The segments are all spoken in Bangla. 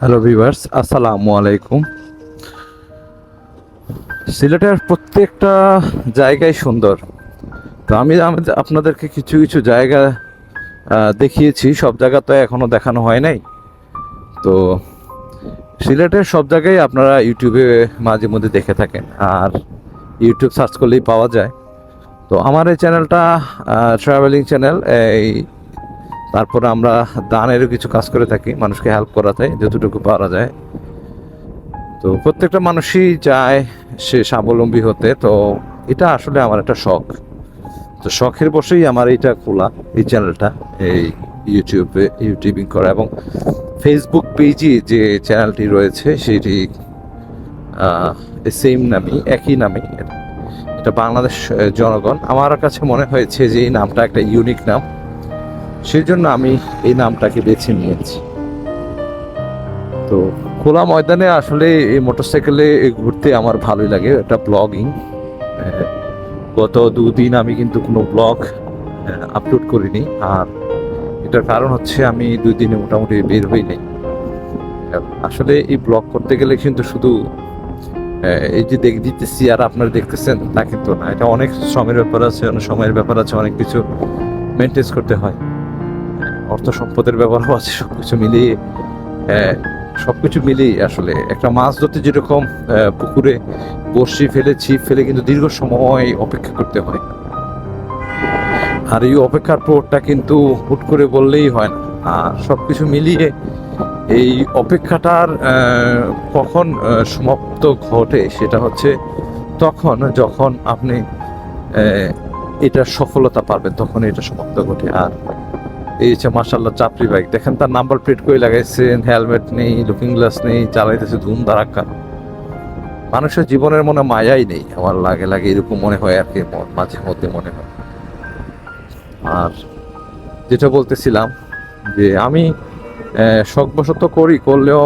হ্যালো ভিউয়ার্স আসসালামু আলাইকুম সিলেটের প্রত্যেকটা জায়গায় সুন্দর তো আমি- আপনাদেরকে কিছু কিছু জায়গা দেখিয়েছি সব জায়গা তো এখনও দেখানো হয় নাই তো সিলেটের সব জায়গায় আপনারা ইউটিউবে মাঝে মধ্যে দেখে থাকেন আর ইউটিউব সার্চ করলেই পাওয়া যায় তো আমার এই চ্যানেলটা ট্রাভেলিং চ্যানেল এই তারপরে আমরা দানেরও কিছু কাজ করে থাকি, মানুষকে হেল্প করা যায়, যতটুকু পারা যায়। তো প্রত্যেকটা মানুষই চায় সে স্বাবলম্বী হতে, তো এটা আসলে আমার একটা শখ। তো শখের বসেই আমার এইটা খোলা, এই চ্যানেলটা এই ইউটিউবে ইউটিউবিং করা এবং ফেসবুক পেজে যে চ্যানেলটি রয়েছে, সেটি সেম নামই, একই নামে এটা বাংলাদেশ জনগণ। আমার কাছে মনে হয়েছে যে এই নামটা একটা ইউনিক নাম। সেই জন্য আমি এই নামটাকে বেছে নিয়েছি। তো খোলা ময়দানে আসলে এই মোটরসাইকেলে ঘুরতে আমার ভালোই লাগে, এটা ব্লগিং। গত দুদিন আমি কিন্তু কোনো ব্লগ আপলোড করিনি। আর এটার কারণ হচ্ছে আমি দুই দিনে মোটামুটি বের হই নাই। আসলে এই ব্লগ করতে গেলে কিন্তু শুধু এই যে দেখ, দিতেছি আর আপনারা দেখতেছেন, তা কিন্তু না। এটা অনেক শ্রমের ব্যাপার আছে, অনেক সময়ের ব্যাপার আছে, অনেক কিছু মেনটেন করতে হয়। অর্থ সম্পদের ব্যাপারও আছে সব কিছু মিলিয়ে সব কিছু মিলিয়ে আসলে একটা মাছ ধরতে যেরকম পুকুরে বড়শি ফেলে, ছিপ ফেলে কিন্তু দীর্ঘ সময় অপেক্ষা করতে হয়। আর এই অপেক্ষার পরটা কিন্তু হুট করে বললেই হয় না। আর সব কিছু মিলিয়ে এই অপেক্ষাটার কখন সমাপ্ত ঘটে সেটা হচ্ছে তখন যখন আপনি এটার সফলতা পাবেন, তখন এটা সমাপ্ত ঘটে। আর এই হচ্ছে মার্শাল্লাহ চাপরি বাইক দেখেন তার নাম্বার প্লেট করে লাগাইছেন হেলমেট নেই লুকিং গ্লাস নেই, চালাইতেছে ধুম ধারাক্কা মানুষের জীবনের মনে মায়াই নেই, আমার লাগে লাগে এরকম মনে হয় আর কি মাঝে মধ্যে মনে হয়। আর যেটা বলতেছিলাম যে আমি শখবশত করি, করলেও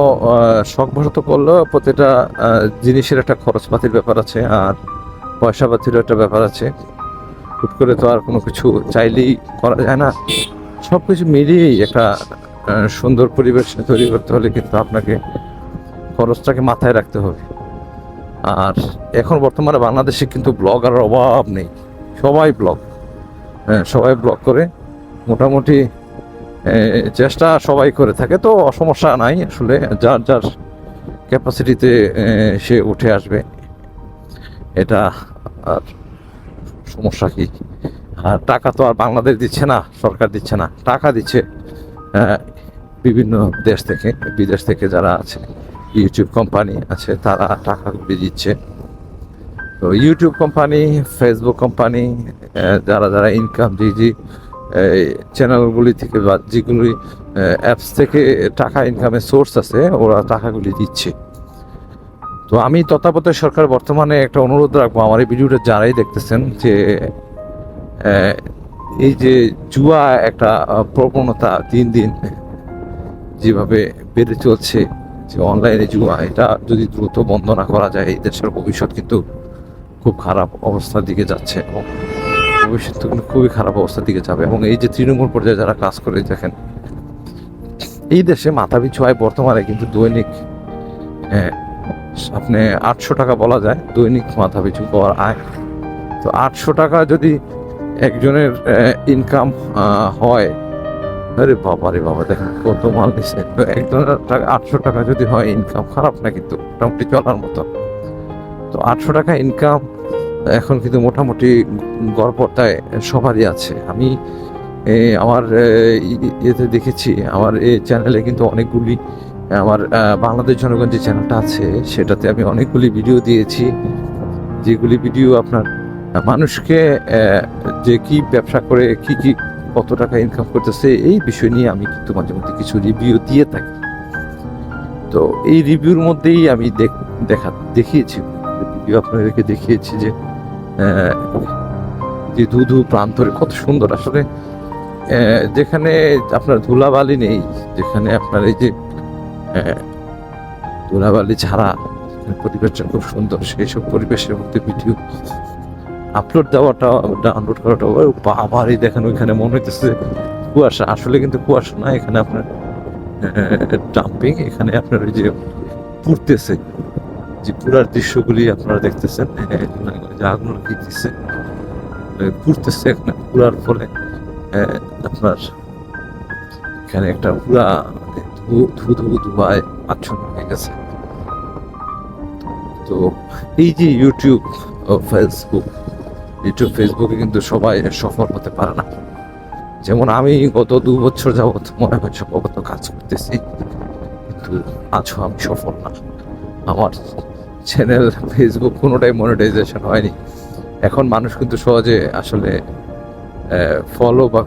শখবশত করলেও প্রতিটা জিনিসের একটা খরচপাতির ব্যাপার আছে আর পয়সা পাতিরও একটা ব্যাপার আছে। হুট করে তো আর কোনো কিছু চাইলেই করা যায় না। সব কিছু মিলিয়েই একটা সুন্দর পরিবেশ তৈরি করতে হলে কিন্তু আপনাকে খরচটাকে মাথায় রাখতে হবে। আর এখন বর্তমানে বাংলাদেশে কিন্তু ব্লগারের অভাব নেই। সবাই ব্লগ হ্যাঁ সবাই ব্লগ করে। মোটামুটি চেষ্টা সবাই করে থাকে, তো সমস্যা নাই আসলে, যার যার ক্যাপাসিটিতে সে উঠে আসবে, এটা আর সমস্যা কি? টাকা তো আর বাংলাদেশ দিচ্ছে না সরকার দিচ্ছে না টাকা দিচ্ছে আহ, বিভিন্ন দেশ থেকে বিদেশ থেকে যারা আছে ইউটিউব কোম্পানি আছে তারা টাকাগুলি দিচ্ছে। তো ইউটিউব কোম্পানি ফেসবুক কোম্পানি যারা যারা ইনকাম যে যে চ্যানেলগুলি থেকে বা যেগুলি অ্যাপস থেকে টাকা ইনকামের সোর্স আছে ওরা টাকাগুলি দিচ্ছে। তো আমি তত্ত্বাবধায়ক সরকার বর্তমানে একটা অনুরোধ রাখব আমার এই ভিডিওটা যারাই দেখতেছেন যে এই যে জুয়া একটা প্রবণতা দিন দিন যেভাবে বেড়ে চলছে, যে অনলাইনে জুয়া, এটা যদি দ্রুত বন্ধ না করা যায়, এই দেশের ভবিষ্যৎ কিন্তু খুব খারাপ অবস্থার দিকে যাচ্ছে এবং ভবিষ্যৎ কিন্তু খুবই খারাপ অবস্থার দিকে যাবে। এবং এই যে তৃণমূল পর্যায়ে যারা কাজ করে, দেখেন, এই দেশে মাথা পিছু আয় বর্তমানে কিন্তু দৈনিক আপনি আটশো টাকা বলা যায়, দৈনিক মাথা পিছু পাওয়ার আয়। তো আটশো টাকা যদি একজনের ইনকাম হয়। আরে বাবা রে বাবা, দেখেন কত মাল নিছে একজনের টাকা আটশো টাকা যদি হয় ইনকাম খারাপ না কিন্তু, মোটামুটি চলার মতো। তো আটশো টাকা ইনকাম এখন কিন্তু মোটামুটি গড়পড়তায় সবারই আছে। আমি আমার ইয়েতে দেখেছি, আমার এই চ্যানেলে কিন্তু অনেকগুলি, আমার বাংলাদেশ জনগণ যে চ্যানেলটা আছে, সেটাতে আমি অনেকগুলি ভিডিও দিয়েছি। যেগুলি ভিডিও আপনার মানুষকে যে কি ব্যবসা করে, কি কি, কত টাকা ইনকাম করতেছে, এই বিষয় নিয়ে আমি কিন্তু মাঝে মধ্যে কিছু রিভিউ দিয়ে থাকি। তো এই রিভিউর মধ্যেই আমি দেখ- দেখা, দেখিয়েছি ভিডিও আপনাদেরকে দেখিয়েছি যে যে ধুধু প্রান্তরে কত সুন্দর। আসলে যেখানে আপনার ধুলাবালি নেই, যেখানে আপনার এই যে ধুলাবালি ছাড়া পরিবেশটা খুব সুন্দর, সেই সব পরিবেশের মধ্যে ভিডিও আপলোড দেওয়াটা ডাউনলোড করাটা বাবারই দেখেন ওইখানে মনে হইতেছে কুয়াশা। আসলে কিন্তু কুয়াশা না, এখানে আপনার ডাম্পিং এখানে আপনার ওই যে পুড়তেছে। যে পুরার দৃশ্যগুলি আপনারা দেখতেছেন যে আগুন লাগিয়েছে পুড়তেছে এখানে পুরার ফলে আপনার এখানে একটা পুরা ধু ধু ধুয়ায় আচ্ছন্ন হয়ে গেছে। তো এই যে ইউটিউব ফেসবুক ইউটিউব ফেসবুকে কিন্তু সবাই সফল হতে পারে না। যেমন আমি গত দু বছর যাবৎ মনে হয় সম্ভবত কাজ করতেছি, কিন্তু আজও আমি সফল না। আমার চ্যানেল ফেসবুক কোনোটাই মনিটাইজেশন হয়নি। এখন মানুষ কিন্তু সহজে আসলে ফলো বা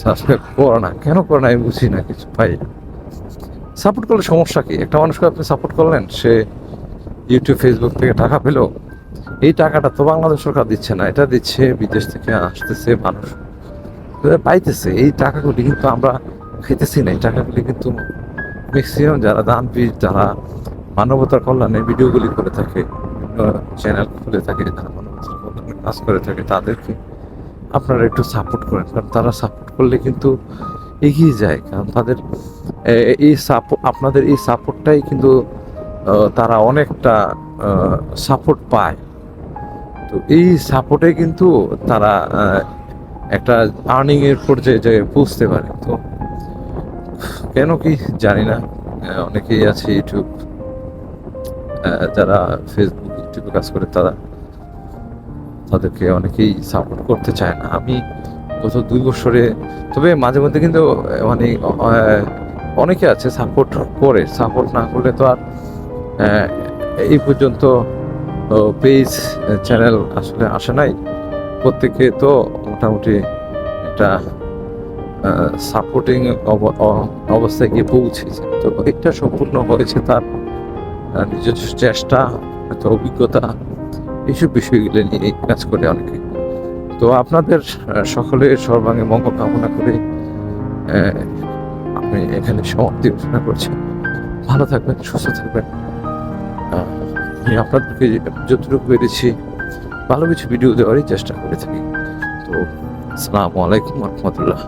সাবস্ক্রাইব করে না। কেন করে না আমি বুঝি না কিছু পাই সাপোর্ট করলে সমস্যা কি? একটা মানুষকে আপনি সাপোর্ট করলেন, সে ইউটিউব ফেসবুক থেকে টাকা পেল এই টাকাটা তো বাংলাদেশ সরকার দিচ্ছে না, এটা দিচ্ছে বিদেশ থেকে আসতেছে মানুষ। পাইতেছে, এই টাকাগুলি কিন্তু আমরা খেতেছি না, এই টাকাগুলি কিন্তু ম্যাক্সিমাম যারা দানবীর, যারা মানবতার কল্যাণে ভিডিওগুলি করে থাকে চ্যানেল খুলে থাকে, যারা মানবতার কল্যাণে কাজ করে থাকে, তাদেরকে আপনারা একটু সাপোর্ট করেন, কারণ তারা সাপোর্ট করলে কিন্তু এগিয়ে যায়, কারণ তাদের এই সাপোর্ট আপনাদের এই সাপোর্টটাই কিন্তু তারা অনেকটা সাপোর্ট পায়। তো এই সাপোর্টে কিন্তু তারা একটা আর্নিং এর পর্যায়ে যে পৌঁছতে পারে। তো কেন কি জানি না অনেকেই আছে ইউটিউব যারা ফেসবুক ইউটিউবে কাজ করে, তারা তাদেরকে অনেকেই সাপোর্ট করতে চায় না। আমি গত দুই বছরে, তবে মাঝে মধ্যে কিন্তু মানে অনেকে আছে সাপোর্ট করে। সাপোর্ট না করলে তো আর এই পর্যন্ত পেজ চ্যানেল আসলে আসে নাই। প্রত্যেকে তো মোটামুটি একটা সাপোর্টিং অবস্থায় গিয়ে পৌঁছেছে। তো এটা সম্পূর্ণ হয়েছে তার নিজস্ব চেষ্টা হয়তো অভিজ্ঞতা, এইসব বিষয়গুলো নিয়ে কাজ করে অনেকে। তো আপনাদের সকলের সর্বাঙ্গে মঙ্গল কামনা করে আমি এখানে সমাপ্তি ঘোষণা করছি। ভালো থাকবেন, সুস্থ থাকবেন। আমি আপনাদেরকে যতটুকু পেরেছি, ভালো কিছু ভিডিও দেওয়ারই চেষ্টা করে থাকি। তো, আসসালামু আলাইকুম রহমতুল্লাহ।